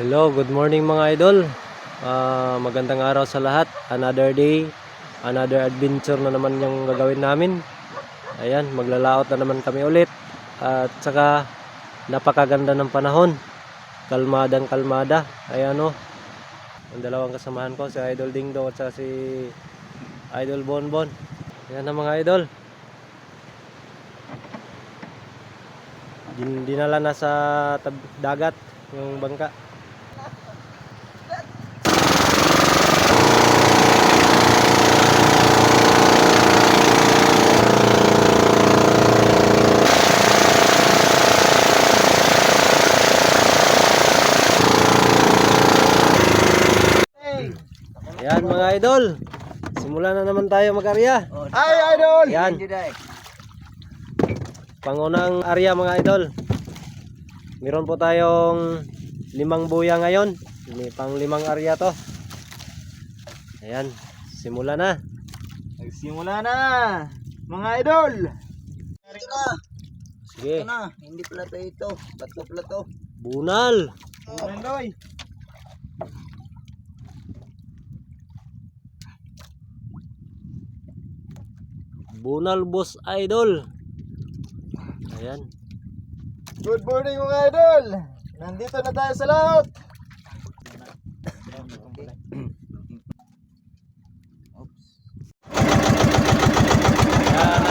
Hello, good morning mga idol. Ah, magandang araw sa lahat. Another day, another adventure na naman yung gagawin namin. Ayan, maglalaot na naman kami ulit. At saka, napakaganda ng panahon. Kalmadang kalmada. Ayan o. Ang dalawang kasamahan ko, si Idol Dingdong at si Idol Bonbon. Ayan na mga idol. Din dinala na sa dagat yung bangka. Ayan mga idol. Simulan na naman tayo mag-arya. Ay, idol! Yan. Pangunang arya mga idol. Meron po tayong limang buya ngayon. May pang limang arya to. Ayan. Simula na. Nagsimula na! Mga idol! Ito na! Sige. Ito na! Hindi pala to ito. Plato plato. Bunal. Rendoy! Bunal boss idol. Ayan. Good morning mga idol! Nandito na tayo sa laot! Ayan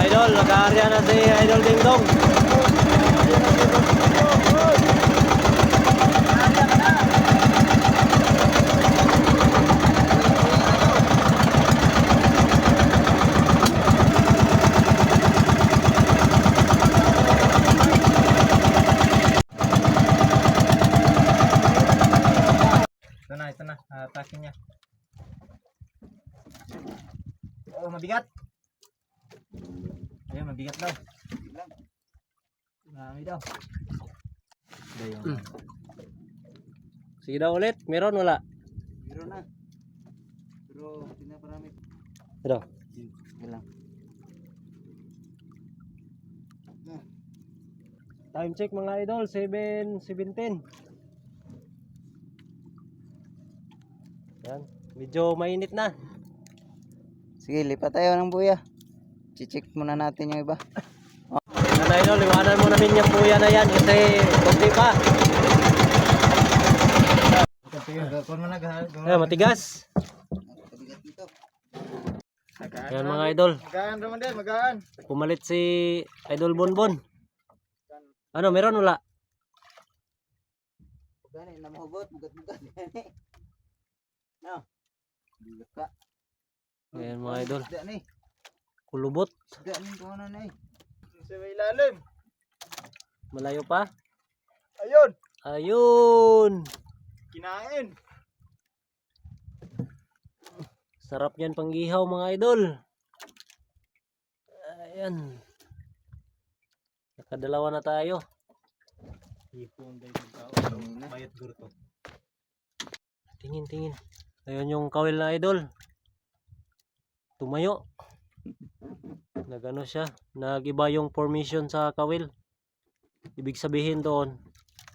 idol. Nag-arya na si Idol Ding Dong. Ito na, ito na. Atake niya. Oh, mabigat. Ayun, mabigat daw. Daw. Sige daw ulit. Meron wala? Meron na. Pero pinaparami. Ito. Sige lang. Time check mga idol. 7.17. Yan. Medyo mainit na. Sige, lipat tayo ng buya. Chichik muna natin yung iba. Yan idol. Iwanan mo namin yung puya na yan. Kasi kunti pa. Ayan, matigas. Mabigat dito. Yan mga idol. Magaan naman din, magaan. Pumalit si Idol Bonbon. Ano, meron wala? Gani, namuhugot, mugat-mugat. Gani. No. Ayan mga idol. Kulubot. Isda ni kung ano na eh. Sa may ilalim. Malayo pa. Ayun. Ayun. Kinain. Sarap yan panggihaw mga idol. Ayan. Nakadalawa na tayo. Bayat gurto. Tingin, tingin. Ayun yung kawil na idol. Tumayo. Nagano siya. Nagiba yung formation sa kawil. Ibig sabihin doon,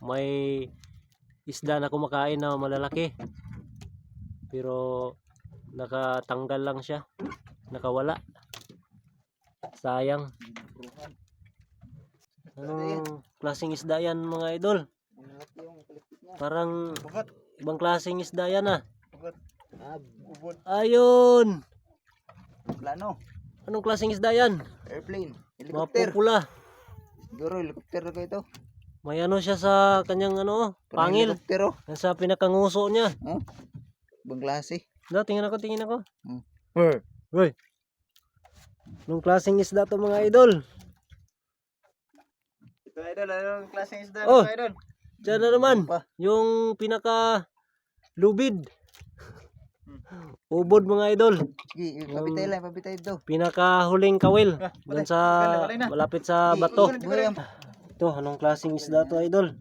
may isda na kumakain na malalaki. Pero nakatanggal lang siya. Nakawala. Sayang. Anong klaseng isda yan mga idol? Parang ibang klaseng isda yan ah. Ah. Ayun! Plano. Anong klaseng isda yan? Airplane. Helicopter. Mapupula. Siguro helicopter ko ito. May ano siya sa kanyang ano, Parang pangil. Helicopter oh. Yan sa pinakanguso niya. Oh. Ibang klase. Da, tingnan ako, tingnan ako. Hmm. Uy. Anong klaseng isda to mga idol? Ito idol, anong klaseng isda Oh. ito idol? Diyan na naman. Pa. Yung pinaka lubid. Ubod mga idol. Sige, pabitay lang, pabitay ito. Pinaka huling kawil. Ah, Doon sa malapit sa bato. Ito, anong klaseng isda to idol?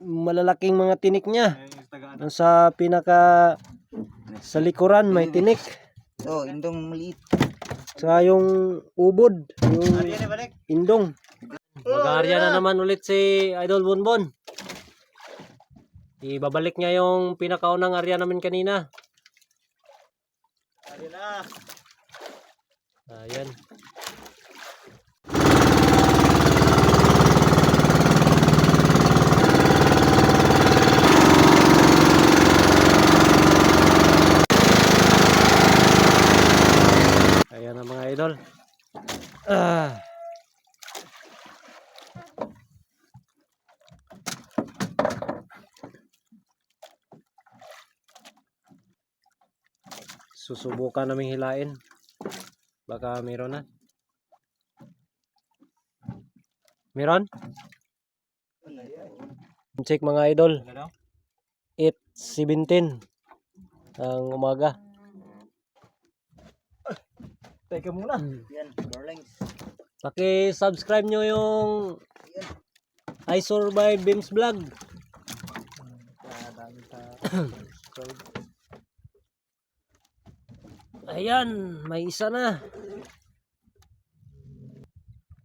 Malalaking mga tinik niya. Doon sa pinaka sa likuran may tinik. So, indong maliit. Saka yung ubod, yung indong. Mag-aarya na naman ulit si Idol Bonbon. Ibabalik niya yung pinakaunang area namin kanina. Ayun na. Ayan. Ayan na mga idol. Ah. Susubukan naming hilain. Baka meron na. Meron? Check mga idol. 8.17 ang umaga. Teka muna. Yan, darlings. Paki-subscribe nyo yung I Survive Beams Vlog. Ayan, may isa na.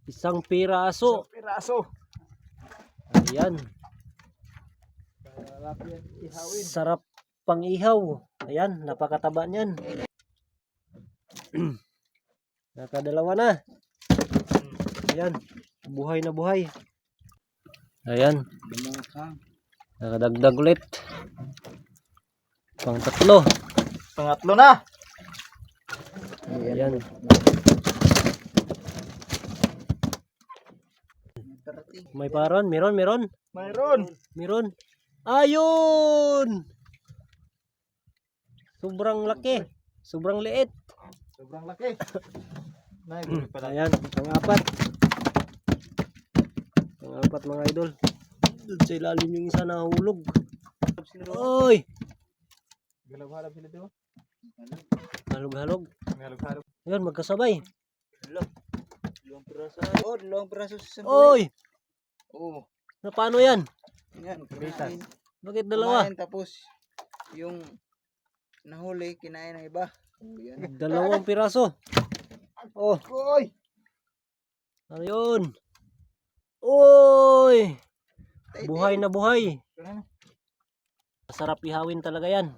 Isang piraso. Piraso. Ayan. Sarap pang ihaw. Ayan, napakataba niyan. Nakadalawa na. Ayan, buhay na buhay. Ayan, nakadagdag ulit. Pang tatlo. Pangatlo na. Ayan. May paron, meron, meron. Mayroon. Meron. Ayun! Sobrang laki. Sobrang liit. Sobrang laki. Nay, pala. Ayan, pang-apat. Pang-apat mga idol. Doon sa ilalim yung isa nahulog. Oy! Galap-halap sila doon. Halog-halog. Galap-halap. Ayan, magkasabay. Dalawang piraso. Oh, dalawang piraso sa isang Oy! Oo. Na paano yan? Yan, kinain. Bakit dalawa? Kumain, tapos yung nahuli, kinain ng iba. Oh, yan. Dalawang piraso. Oh, Koy! ano yun? Oy! Buhay na buhay. Masarap ihawin talaga yan.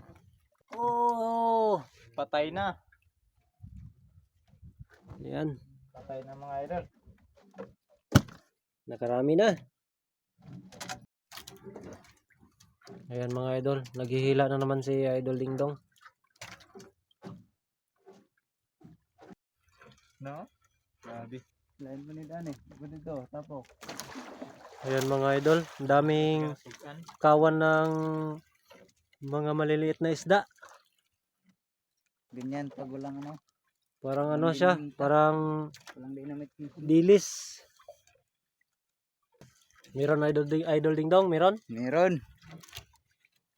Oh! Patay na. Yan. Patay na mga idol. Nakarami na. Ayan mga idol. Naghihila na naman si Idol Dingdong. No? Grabe. Lain mo ni Dan eh. Iba dito, tapok. Ayan mga idol. Ang daming kawan ng mga maliliit na isda. Ganyan, pag walang ano, Parang ano siya. Parang dilis. Meron Idol, Ding, Idol Dingdong? Meron? Meron.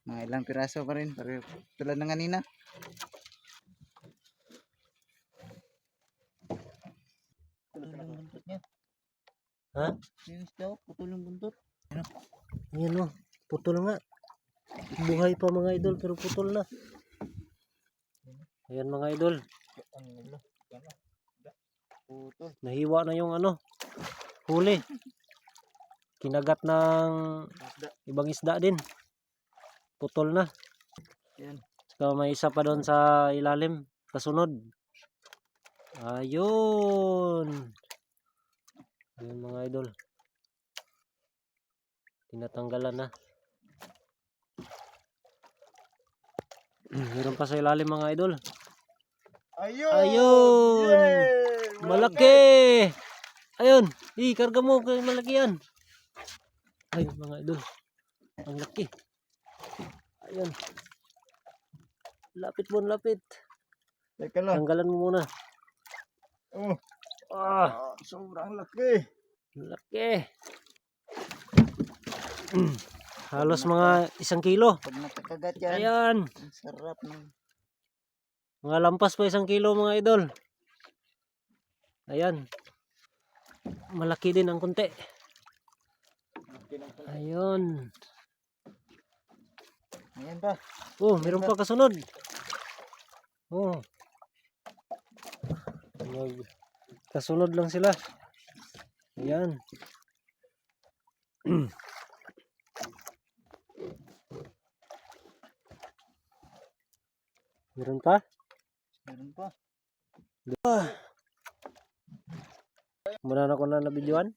Mga ilang piraso pa rin. Pero tulad ng kanina. Ha? Yung isda, putol yung buntot. Ayan o. Putol nga. Buhay pa mga idol pero putol na. Ayan mga idol. Putol. Nahiwa na yung ano. Huli. Kinagat ng ibang isda din. Putol na. Yan. Saka may isa pa doon sa ilalim. Kasunod. Ayun. Ayun mga idol. Tinatanggalan na. Meron pa sa ilalim mga idol. Ayun! Ayun! Yay! Malaki! Ayun! Eh, karga mo malaki yan. Ay, mga idol. Ang laki. Ayun. Lapit mo, lapit. Teka lang. Tanggalan mo muna. Oh, Ah, ah, sobrang laki. laki. Halos mga isang kilo. Pag nakakagat yan, Ayan. ang sarap ng mga lampas pa isang kilo mga idol. Ayan. Malaki din ang konti. Ayun. Ayan pa. Oh, meron pa kasunod. Oh. Kasunod lang sila. Ayan. meron pa? Pa. Muna na ko na nabidyoan.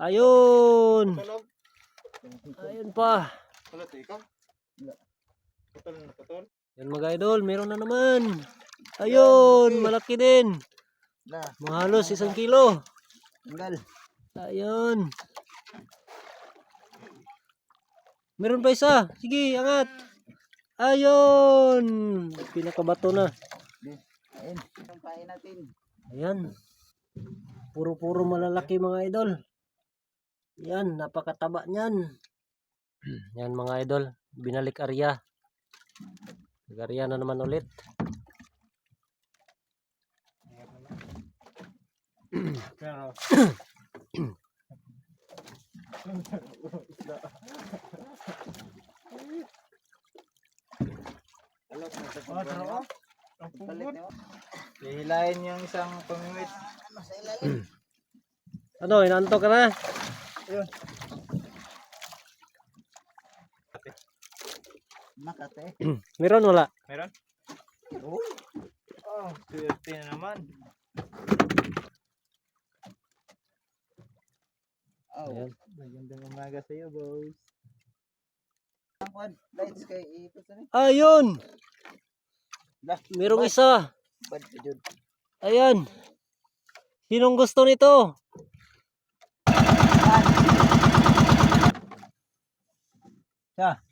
Ayun! Ayun pa. Wala ikaw? Wala. Putol na putol. Yan mga idol, meron na naman. Ayun, malaki din. Mga halos isang kilo. Tanggal. Ayun. Meron pa isa. Sige, angat. Ayun. Pinakabato na. Ayun. Yung natin. Ayan. Puro-puro malalaki mga idol. Yan, napakataba niyan. Yan mga idol, binalik arya. Nag-arya na naman ulit. Alok na sa. Ang. Hihilahin yung isang pamimit. Ano, inaantok ka na? Ayun. Makate. Meron wala? Meron? Oh. Oh, swerte na naman. Oh, Ayan. magandang umaga sa iyo, boss. Ni. Ayun! Merong isa. bad ka jud. Ayan. Sinong gusto nito? Siya.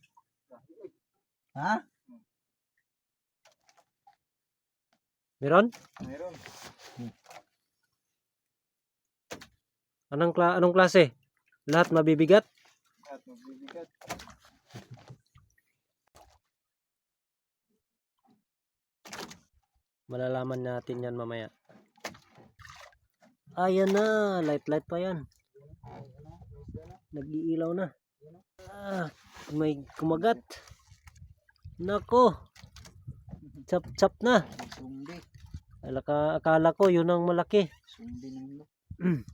Ha? Meron? Meron. Anong, kla anong klase? Lahat mabibigat? At magbibigat. Malalaman natin yan mamaya. Ayan na, light light pa yan. Nag-iilaw na. Ah, may kumagat. Nako. Chap chap na. Alaka, akala ko yun ang malaki. Sumbi ng.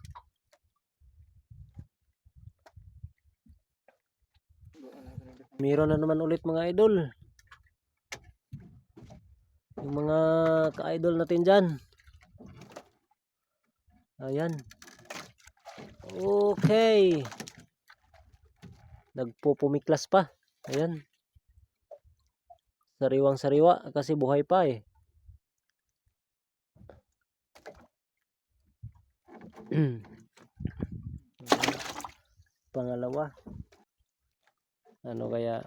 Meron na naman ulit mga idol. Yung mga ka-idol natin dyan. Ayan. Okay. Nagpupumiklas pa. Ayan. Sariwang sariwa kasi buhay pa eh. Pangalawa. Ano kaya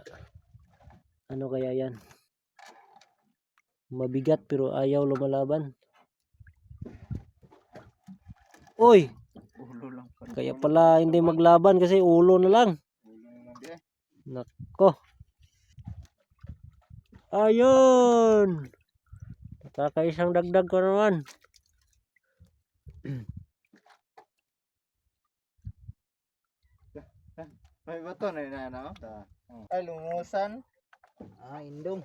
ano kaya yan? Mabigat pero ayaw lumalaban. Uy, Ulo lang kaya pala hindi maglaban kasi ulo na lang. Ulo lang di eh. Nako. Ayun. Kakaisang dagdag ko naman. May bato na yun ano? Ay, lumusan. Ah, indong.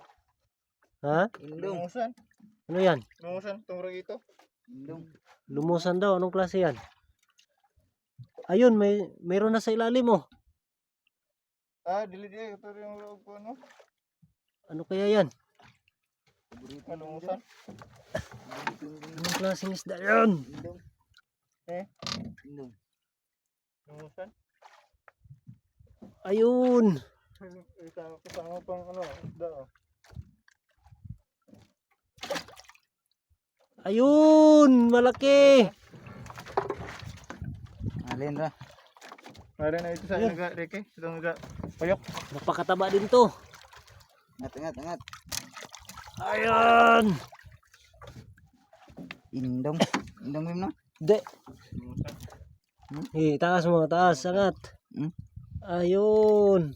Ha? Indong. Lumusan. Ano yan? Lumusan, tungro ito. Indong. Lumusan daw. Anong klase yan? Ayun, may mayroon na sa ilalim oh. Ah, dili dili. Ito rin yung loob ko, ano? Ano kaya yan? Ah, lumusan. Anong klaseng isda yan? Indong. Eh? Indong. Lumusan. Ayun. Kasama, kasama pang ano, isda oh. Ayun, malaki. Alin ra? Alin na ito sa Ayun. naga, Ricky. Ito naga. Payok. Napakataba din to. Angat, angat, angat. Ayan. Indong. Indong bim no? De. Lumusan. Eh, taas mo, taas, angat. Hmm? Ayun.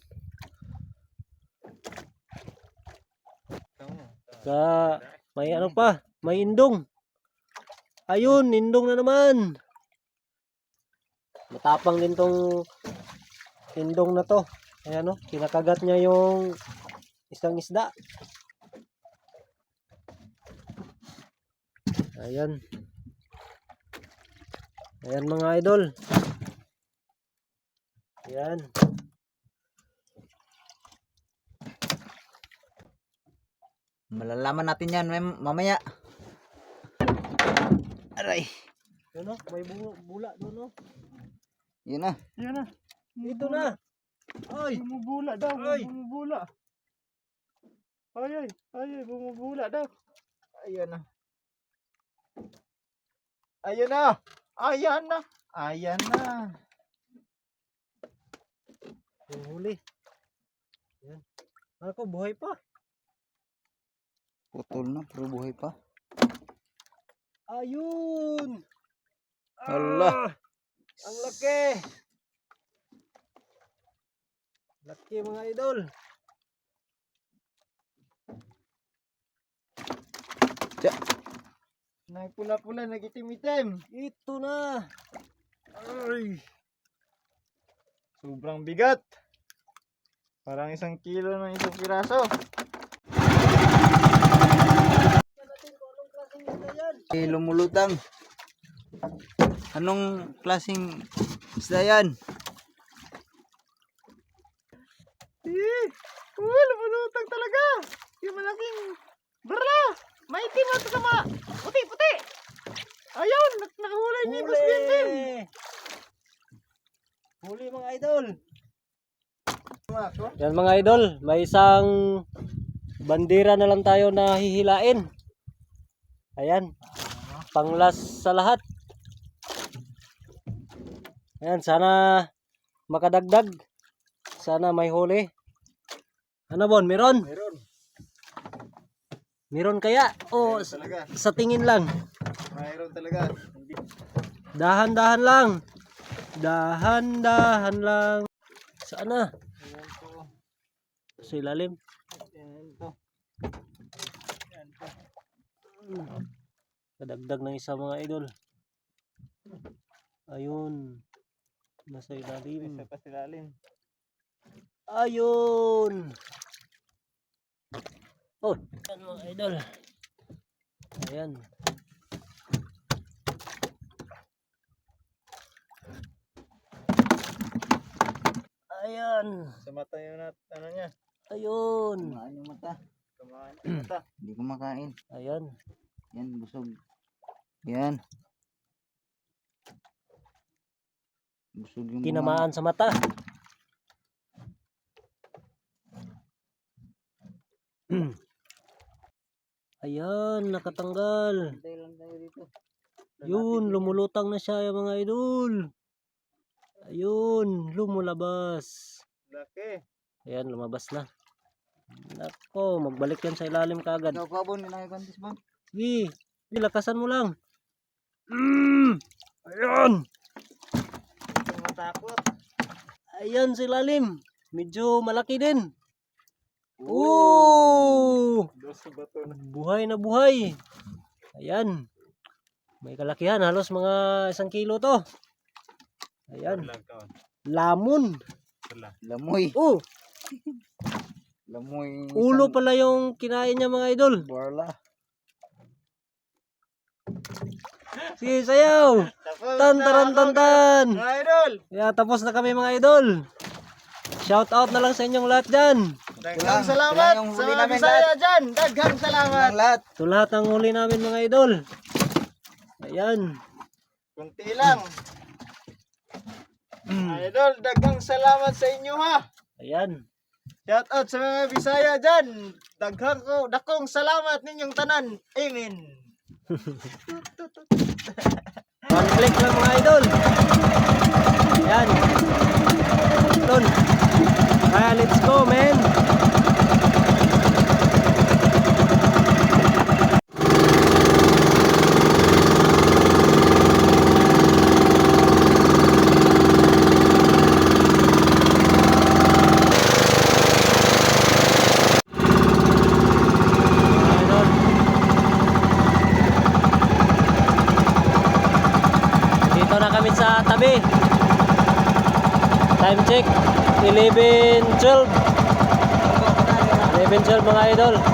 Ka, may ano pa, may indong. Ayun, indong na naman. Matapang din tong indong na to. Ayan o, kinakagat niya yung isang isda. Ayan. Ayan mga idol. Ayan. Malalaman natin yan mam- mamaya. Aray. Yun o, may bu- bula doon o. Yun na. Yan na. Dito na. Ay! Bumubula daw. Ay. Bumubula. Ay, ay. Ay, ay. Bumubula daw. Ayun na. Ayun na. Ayan na. Ayan na. Huli. Yan. Ako, buhay pa. Putol na, pero buhay pa. Ayun! Ah! Ang laki! Laki mga idol. Nagpula-pula, nagitim-itim. Ito na. Ay. Sobrang bigat. Parang isang kilo ng isang piraso. Eh, lumulutang. Anong klaseng isda yan? Eh, oh, lumulutang talaga. Yung malaking barla. Maitim at sama. Puti-puti. Ayun, nak nakahulay niya yung Huli! kusbintin. Huli mga idol. Yan mga idol, may isang bandera na lang tayo na hihilain. Ayan. Panglas sa lahat. Ayan, sana makadagdag. Sana may huli. Ano bon, meron? Meron. Meron kaya? O Talaga. sa tingin lang? Mayroon talaga. Dahan-dahan lang. Dahan-dahan lang. Saan na? Ayan po. Sa ilalim. Ayan to. Ayan po. Kadagdag ng isa mga idol. Ayun. Nasa ilalim. Isa pa silalim. Ayun. Oh, yan mga idol. Ayan. Ayan. Sa mata yung nat, ano niya. Ayun. Kumaan yung mata. Kumain yung mata. Hindi kumakain. Ayan. Yan, busog. Yan. Busog yung Tinamaan sa mata. Ayan, nakatanggal. Yun, lumulutang na siya yung mga idol. Ayun, lumulabas. Laki. Ayan, lumabas na. Nako, magbalik yan sa ilalim. Sige, sige, lakasan mo lang. Mm, ayan. Hindi matakot. Ayan sa ilalim. Medyo malaki din. Oo! Dos bato na. Buhay na buhay. Ayan. May kalakihan. Halos mga isang kilo to. Ayan. Lamon. Lamoy. Oh, Lamoy. ulo pala yung kinain niya mga idol. Barla. Sige, sayaw. Tan taran tan tan. Mga idol. Yeah, tapos na kami mga idol. Shout out na lang sa inyong lahat dyan. Daghang salamat sa mga Bisaya dyan. Daghang salamat. Lahat. Ito lahat ang huli namin mga idol. Ayan. Kunti lang. Mga idol, daghang salamat sa inyo ha. Ayan. Shout out sa mga Bisaya dyan. Daghang ko, dakong salamat ninyong tanan. Amen. One click lang mga idol. Ayan. Doon. Kaya let's go, man. Mga idol. Dito na kami sa tabi. Time check 11:12. 11:12 mga idol.